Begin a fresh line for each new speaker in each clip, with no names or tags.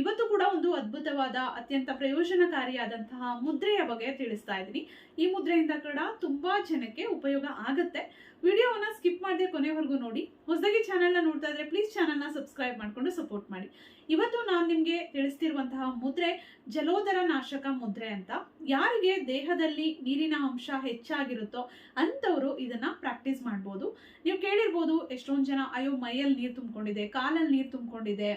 ಇವತ್ತು ಕೂಡ ಒಂದು ಅದ್ಭುತವಾದ, ಅತ್ಯಂತ ಪ್ರಯೋಜನಕಾರಿಯಾದಂತಹ ಮುದ್ರೆಯ ಬಗ್ಗೆ ತಿಳಿಸ್ತಾ ಇದ್ದೀನಿ. ಈ ಮುದ್ರೆಯಿಂದ ಕೂಡ ತುಂಬಾ ಜನಕ್ಕೆ ಉಪಯೋಗ ಆಗುತ್ತೆ. ವಿಡಿಯೋವನ್ನ ಸ್ಕಿಪ್ ಮಾಡದೆ ಕೊನೆವರೆಗೂ ನೋಡಿ. ಹೊಸದಾಗಿ ಚಾನೆಲ್ನ ನೋಡ್ತಾ ಇದ್ರೆ ಪ್ಲೀಸ್ ಚಾನೆಲ್ನ ಸಬ್ಸ್ಕ್ರೈಬ್ ಮಾಡಿಕೊಂಡು ಸಪೋರ್ಟ್ ಮಾಡಿ. ಇವತ್ತು ನಾನು ನಿಮ್ಗೆ ತಿಳಿಸ್ತಿರುವಂತಹ ಮುದ್ರೆ ಜಲೋದರ ನಾಶಕ ಮುದ್ರೆ ಅಂತ. ಯಾರಿಗೆ ದೇಹದಲ್ಲಿ ನೀರಿನ ಅಂಶ ಹೆಚ್ಚಾಗಿರುತ್ತೋ ಅಂತವರು ಇದನ್ನ ಪ್ರಾಕ್ಟೀಸ್ ಮಾಡ್ಬೋದು. ನೀವು ಕೇಳಿರ್ಬೋದು, ಎಷ್ಟೊಂದು ಜನ, ಅಯ್ಯೋ ಮೈಯಲ್ಲಿ ನೀರು ತುಂಬಿಕೊಂಡಿದೆ ಕಾಲಲ್ಲಿ ನೀರು ತುಂಬಿಕೊಂಡಿದೆ.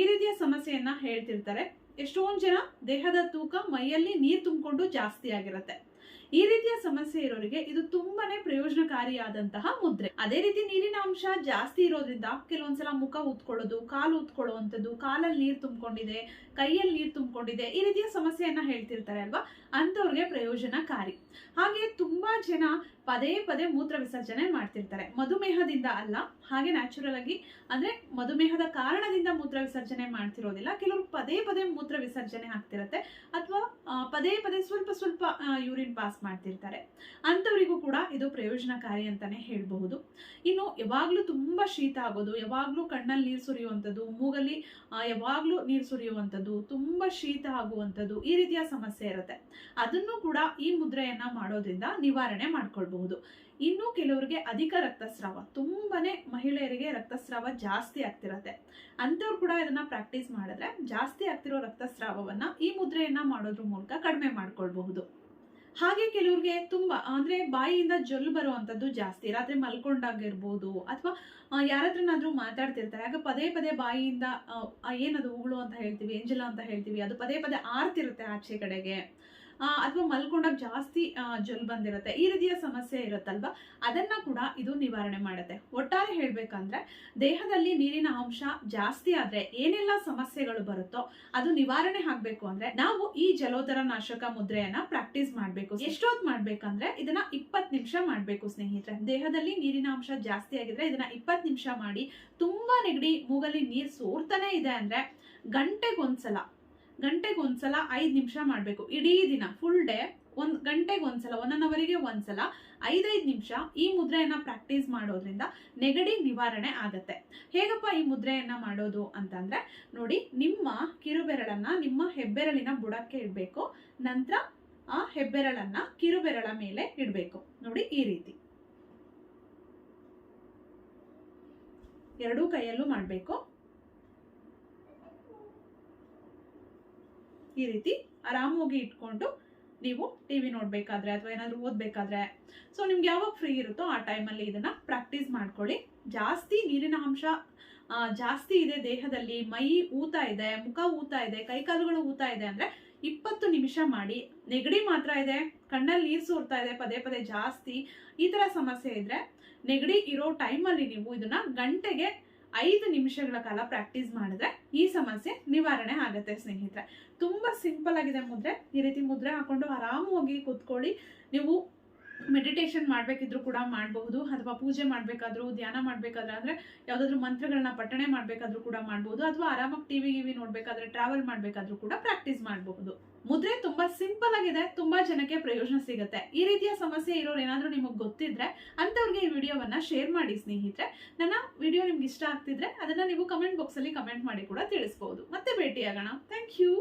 ಈ ರೀತಿಯ ಸಮಸ್ಯೆಯನ್ನ ಹೇಳ್ತಿರ್ತಾರೆ, ಎಷ್ಟೊಂದು ಜನ ದೇಹದ ತೂಕ ಮೈಯಲ್ಲಿ ನೀರು ತುಂಬಿಕೊಂಡು ಜಾಸ್ತಿ ಆಗಿರುತ್ತೆ. ಈ ರೀತಿಯ ಸಮಸ್ಯೆ ಇರೋರಿಗೆ ಇದು ತುಂಬಾನೇ ಪ್ರಯೋಜನಕಾರಿಯಾದಂತಹ ಮುದ್ರೆ. ಅದೇ ರೀತಿ ನೀರಿನ ಅಂಶ ಜಾಸ್ತಿ ಇರೋದ್ರಿಂದ ಕೆಲವೊಂದ್ಸಲ ಮುಖ ಉತ್ಕೊಳ್ಳೋದು, ಕಾಲು ಉತ್ಕೊಳ್ಳುವಂಥದ್ದು, ಕಾಲಲ್ಲಿ ನೀರು ತುಂಬಿಕೊಂಡಿದೆ, ಕೈಯಲ್ಲಿ ನೀರು ತುಂಬಿಕೊಂಡಿದೆ, ಈ ರೀತಿಯ ಸಮಸ್ಯೆಯನ್ನ ಹೇಳ್ತಿರ್ತಾರೆ ಅಲ್ವಾ? ಅಂಥವ್ರಿಗೆ ಪ್ರಯೋಜನಕಾರಿ. ಹಾಗೆ ತುಂಬಾ ಜನ ಪದೇ ಪದೇ ಮೂತ್ರ ವಿಸರ್ಜನೆ ಮಾಡ್ತಿರ್ತಾರೆ. ಮಧುಮೇಹದಿಂದ ಅಲ್ಲ, ಹಾಗೆ ನ್ಯಾಚುರಲ್ ಆಗಿ, ಅಂದ್ರೆ ಮಧುಮೇಹದ ಕಾರಣದಿಂದ ಮೂತ್ರ ವಿಸರ್ಜನೆ ಮಾಡ್ತಿರೋದಿಲ್ಲ. ಕೆಲವರು ಪದೇ ಪದೇ ಮೂತ್ರ ವಿಸರ್ಜನೆ ಆಗ್ತಿರತ್ತೆ. ಅಥವಾ ಪದೇ ಪದೇ ಸ್ವಲ್ಪ ಸ್ವಲ್ಪ ಯೂರಿನ್ ಪಾಸ್ ಮಾಡ್ತಿರ್ತಾರೆ. ಅಂಥವರಿಗೂ ಕೂಡ ಇದು ಪ್ರಯೋಜನಕಾರಿ ಅಂತಾನೆ ಹೇಳಬಹುದು. ಇನ್ನು ಯಾವಾಗ್ಲೂ ತುಂಬಾ ಶೀತ ಆಗೋದು, ಯಾವಾಗ್ಲೂ ಕಣ್ಣಲ್ಲಿ ನೀರು ಸುರಿಯುವಂಥದ್ದು, ಮೂಗಲ್ಲಿ ಯಾವಾಗಲೂ ನೀರು ಸುರಿಯುವಂಥದ್ದು, ತುಂಬಾ ಶೀತ ಆಗುವಂಥದ್ದು ಈ ರೀತಿಯ ಸಮಸ್ಯೆ ಇರುತ್ತೆ. ಅದನ್ನು ಕೂಡ ಈ ಮುದ್ರೆಯನ್ನ ಮಾಡೋದ್ರಿಂದ ನಿವಾರಣೆ ಮಾಡ್ಕೊಳ್ಬಹುದು. ಇನ್ನು ಕೆಲವರಿಗೆ ಅಧಿಕ ರಕ್ತಸ್ರಾವ, ತುಂಬಾನೇ ಮಹಿಳೆಯರಿಗೆ ರಕ್ತಸ್ರಾವ ಜಾಸ್ತಿ ಆಗ್ತಿರತ್ತೆ. ಅಂಥವ್ರು ಕೂಡ ಇದನ್ನ ಪ್ರಾಕ್ಟೀಸ್ ಮಾಡಿದ್ರೆ ಜಾಸ್ತಿ ಆಗ್ತಿರೋ ರಕ್ತಸ್ರಾವವನ್ನ ಈ ಮುದ್ರೆಯನ್ನ ಮಾಡೋದ್ರ ಮೂಲಕ ಕಡಿಮೆ ಮಾಡ್ಕೊಳ್ಬಹುದು. ಹಾಗೆ ಕೆಲವ್ರಿಗೆ ತುಂಬಾ, ಅಂದ್ರೆ ಬಾಯಿಯಿಂದ ಜೊಲ್ಲು ಬರುವಂತದ್ದು ಜಾಸ್ತಿ, ರಾತ್ರಿ ಮಲ್ಕೊಂಡಾಗಿರ್ಬೋದು ಅಥವಾ ಯಾರತ್ರನಾದ್ರೂ ಮಾತಾಡ್ತಿರ್ತಾರೆ ಆಗ ಪದೇ ಪದೇ ಬಾಯಿಯಿಂದ ಏನದು ಉಗುಳು ಅಂತ ಹೇಳ್ತೀವಿ, ಎಂಜಲ ಅಂತ ಹೇಳ್ತೀವಿ, ಅದು ಪದೇ ಪದೇ ಆರ್ತಿರುತ್ತೆ ಆಚೆ ಕಡೆಗೆ. ಅಥವಾ ಮಲ್ಕೊಂಡಾಗ ಜಾಸ್ತಿ ಜಲ್ ಬಂದಿರುತ್ತೆ. ಈ ರೀತಿಯ ಸಮಸ್ಯೆ ಇರುತ್ತಲ್ವಾ? ಅದನ್ನ ಕೂಡ ಇದು ನಿವಾರಣೆ ಮಾಡುತ್ತೆ. ಒಟ್ಟಾರೆ ಹೇಳ್ಬೇಕಂದ್ರೆ, ದೇಹದಲ್ಲಿ ನೀರಿನ ಅಂಶ ಜಾಸ್ತಿ ಆದ್ರೆ ಏನೆಲ್ಲ ಸಮಸ್ಯೆಗಳು ಬರುತ್ತೋ ಅದು ನಿವಾರಣೆ ಆಗ್ಬೇಕು ಅಂದ್ರೆ ನಾವು ಈ ಜಲೋದರ ನಾಶಕ ಮುದ್ರೆಯನ್ನ ಪ್ರಾಕ್ಟೀಸ್ ಮಾಡ್ಬೇಕು. ಎಷ್ಟೊತ್ತು ಮಾಡ್ಬೇಕಂದ್ರೆ ಇದನ್ನ ಇಪ್ಪತ್ ನಿಮಿಷ ಮಾಡ್ಬೇಕು ಸ್ನೇಹಿತರೆ. ದೇಹದಲ್ಲಿ ನೀರಿನ ಅಂಶ ಜಾಸ್ತಿ ಆಗಿದ್ರೆ ಇದನ್ನ ಇಪ್ಪತ್ ನಿಮಿಷ ಮಾಡಿ ತುಂಬಾ ನೆಗಡಿ, ಮೂಗಲ್ಲಿ ನೀರ್ ಸೋರ್ತಾನೆ ಇದೆ ಅಂದ್ರೆ ಗಂಟೆಗೊಂದ್ಸಲ ಗಂಟೆಗೊಂದ್ಸಲ ಐದು ನಿಮಿಷ ಮಾಡಬೇಕು. ಇಡೀ ದಿನ ಫುಲ್ ಡೇ ಒಂದು ಗಂಟೆಗೆ ಒಂದ್ಸಲ ಒನ್ ಅನ್ ಅವರಿಗೆ ಒಂದ್ಸಲ ಐದೈದು ನಿಮಿಷ ಈ ಮುದ್ರೆಯನ್ನ ಪ್ರಾಕ್ಟೀಸ್ ಮಾಡೋದ್ರಿಂದ ನೆಗಡಿ ನಿವಾರಣೆ ಆಗತ್ತೆ. ಹೇಗಪ್ಪ ಈ ಮುದ್ರೆಯನ್ನ ಮಾಡೋದು ಅಂತಂದರೆ, ನೋಡಿ ನಿಮ್ಮ ಕಿರುಬೆರಳನ್ನ, ನಿಮ್ಮ ಹೆಬ್ಬೆರಳಿನ ಬುಡಕ್ಕೆ ಇಡಬೇಕು, ನಂತರ ಆ ಹೆಬ್ಬೆರಳನ್ನ ಕಿರುಬೆರಳ ಮೇಲೆ ಇಡಬೇಕು. ನೋಡಿ ಈ ರೀತಿ. ಎರಡೂ ಕೈಯಲ್ಲೂ ಮಾಡಬೇಕು. ಈ ರೀತಿ ಆರಾಮಾಗಿ ಇಟ್ಕೊಂಡು ನೀವು ಟಿ ವಿ ನೋಡಬೇಕಾದ್ರೆ ಅಥವಾ ಏನಾದರೂ ಓದ್ಬೇಕಾದ್ರೆ. ಸೊ ನಿಮ್ಗೆ ಯಾವಾಗ ಫ್ರೀ ಇರುತ್ತೋ ಆ ಟೈಮಲ್ಲಿ ಇದನ್ನ ಪ್ರಾಕ್ಟೀಸ್ ಮಾಡ್ಕೊಳ್ಳಿ. ಜಾಸ್ತಿ ನೀರಿನ ಅಂಶ ಜಾಸ್ತಿ ಇದೆ ದೇಹದಲ್ಲಿ, ಮೈ ಊತ ಇದೆ, ಮುಖ ಊತ ಇದೆ ಕೈಕಾಲುಗಳು ಊತ ಇದೆ ಅಂದ್ರೆ ಇಪ್ಪತ್ತು ನಿಮಿಷ ಮಾಡಿ. ನೆಗಡಿ ಮಾತ್ರ ಇದೆ, ಕಣ್ಣಲ್ಲಿ ನೀರು ಸೋರ್ತಾ ಇದೆ, ಪದೇ ಪದೇ ಜಾಸ್ತಿ ಈ ತರ ಸಮಸ್ಯೆ ಇದ್ರೆ ನೆಗಡಿ ಇರೋ ಟೈಮಲ್ಲಿ ನೀವು ಇದನ್ನ ಗಂಟೆಗೆ ಐದು ನಿಮಿಷಗಳ ಕಾಲ ಪ್ರಾಕ್ಟೀಸ್ ಮಾಡಿದ್ರೆ ಈ ಸಮಸ್ಯೆ ನಿವಾರಣೆ ಆಗುತ್ತೆ ಸ್ನೇಹಿತರೆ. ತುಂಬಾ ಸಿಂಪಲ್ ಆಗಿದೆ ಮುದ್ರೆ. ಈ ರೀತಿ ಮುದ್ರೆ ಹಾಕೊಂಡು ಆರಾಮವಾಗಿ ಕೂತ್ಕೊಳ್ಳಿ. ನೀವು ಮೆಡಿಟೇಷನ್ ಮಾಡಬೇಕಿದ್ರು ಕೂಡ ಮಾಡಬಹುದು ಅಥವಾ ಪೂಜೆ ಮಾಡಬೇಕಾದ್ರೂ, ಧ್ಯಾನ ಮಾಡಬೇಕಾದ್ರೆ ಅಂದ್ರೆ ಯಾವುದಾದ್ರೂ ಮಂತ್ರಗಳನ್ನ ಪಠಣೆ ಮಾಡಬೇಕಾದ್ರೂ ಕೂಡ ಮಾಡಬಹುದು ಅಥವಾ ಆರಾಮಾಗಿ ಟಿವಿ ಗಿವಿ ನೋಡಬೇಕಾದ್ರೆ ಟ್ರಾವೆಲ್ ಮಾಡಬೇಕಾದ್ರೂ ಕೂಡ ಪ್ರಾಕ್ಟೀಸ್ ಮಾಡಬಹುದು. ಮುದ್ರೆ ತುಂಬಾ ಸಿಂಪಲ್ ಆಗಿದೆ, ತುಂಬಾ ಜನಕ್ಕೆ ಪ್ರಯೋಜನ ಸಿಗುತ್ತೆ. ಈ ರೀತಿಯ ಸಮಸ್ಯೆ ಇರೋರು ಏನಾದರೂ ನಿಮಗೆ ಗೊತ್ತಿದ್ರೆ ಅಂತವ್ರಿಗೆ ಈ ವಿಡಿಯೋವನ್ನ ಶೇರ್ ಮಾಡಿ ಸ್ನೇಹಿತರೆ. ನನ್ನ ವಿಡಿಯೋ ನಿಮ್ಗೆ ಇಷ್ಟ ಆಗ್ತಿದ್ರೆ ಅದನ್ನ ನೀವು ಕಮೆಂಟ್ ಬಾಕ್ಸ್ ಅಲ್ಲಿ ಕಮೆಂಟ್ ಮಾಡಿ ಕೂಡ ತಿಳಿಸಬಹುದು. ಮತ್ತೆ ಭೇಟಿಯಾಗೋಣ. Thank you